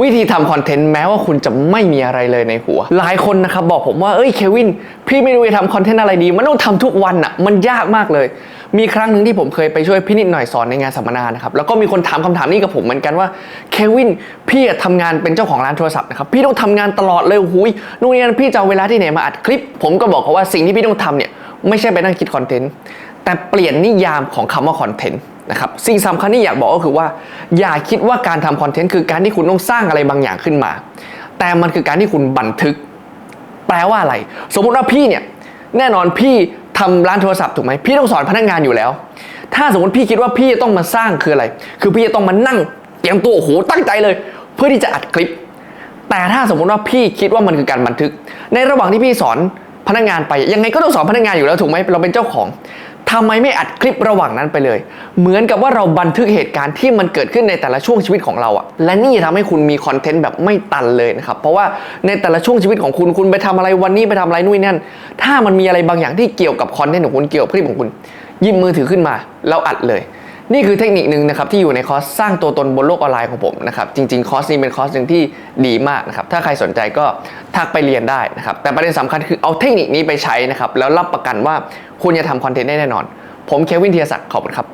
วิธีทำคอนเทนต์แม้ว่าคุณจะไม่มีอะไรเลยในหัว หลายคนนะครับบอกผมว่าเอ้ยเควิน พี่ไม่รู้จะทำคอนเทนต์อะไรดี มันต้องทำทุกวันอะ่ะมันยากมากเลย มีครั้งหนึ่งที่ผมเคยไปช่วยพี่นิดหน่อยสอนในงานสัมมนานะครับแล้วก็มีคนถามคำถามนี้กับผมเหมือนกันว่าเควินพี่ทำงานเป็นเจ้าของร้านโทรศัพท์นะครับพี่ต้องทำงานตลอดเลยหุยนู่นนี่นั่นพี่จะเอาเวลาที่ไหนมาอัดคลิป ผมก็บอกเขาว่าสิ่งที่พี่ต้องทำเนี่ยไม่ใช่ไปนั่งคิดคอนเทนต์แต่เปลี่ยนนิยามของคำว่าคอนเทนต์ นะครับสิ่งสำคัญที่อยากบอกก็คือว่า อย่าคิดว่าการทำคอนเทนต์คือการที่คุณต้องสร้างอะไรบางอย่างขึ้นมา แต่มันคือการที่คุณบันทึก แปลว่าอะไร สมมุติว่าพี่เนี่ยแน่นอนพี่ทำร้านโทรศัพท์ถูกไหมพี่ต้องสอนพนักงานอยู่แล้ว ถ้าสมมติพี่คิดว่าพี่จะต้องมาสร้างคืออะไร คือพี่จะต้องมานั่งเตรียมตัวโอ้โหตั้งใจเลย เพื่อที่จะอัดคลิป แต่ถ้าสมมุติว่าพี่คิดว่ามันคือการบันทึก ในระหว่างที่พี่สอน พนักงานไปยังไงก็ต้องสอนพนักงานอยู่แล้วถูกไหมเราเป็นเจ้าของทำไมไม่อัดคลิประหว่างนั้นไปเลย เหมือนกับว่าเราบันทึกเหตุการณ์ที่มันเกิดขึ้นในแต่ละช่วงชีวิตของเราอะและนี่ทำให้คุณมีคอนเทนต์แบบไม่ตันเลยนะครับ เพราะว่าในแต่ละช่วงชีวิตของคุณ คุณไปทำอะไรวันนี้ไปทำอะไรนู่นนนั่น ถ้ามันมีอะไรบางอย่างที่เกี่ยวกับคอนเทนต์ของคุณเกี่ยวกับคลิปของคุณ หยิบมือถือขึ้นมาแล้วอัดเลย นี่คือเทคนิคนึงนะครับที่อยู่ในคอร์สสร้างตัวตนบนโลกออนไลน์ของผมนะครับจริง ๆ คอร์สนี้เป็นคอร์สหนึ่งที่ดีมากนะครับถ้าใครสนใจก็ทักไปเรียนได้นะครับแต่ประเด็นสำคัญคือเอาเทคนิคนี้ไปใช้นะครับแล้วรับประกันว่าคุณจะทำคอนเทนต์ได้แน่นอน ผมเควินเทียศักดิ์ขอบคุณครับ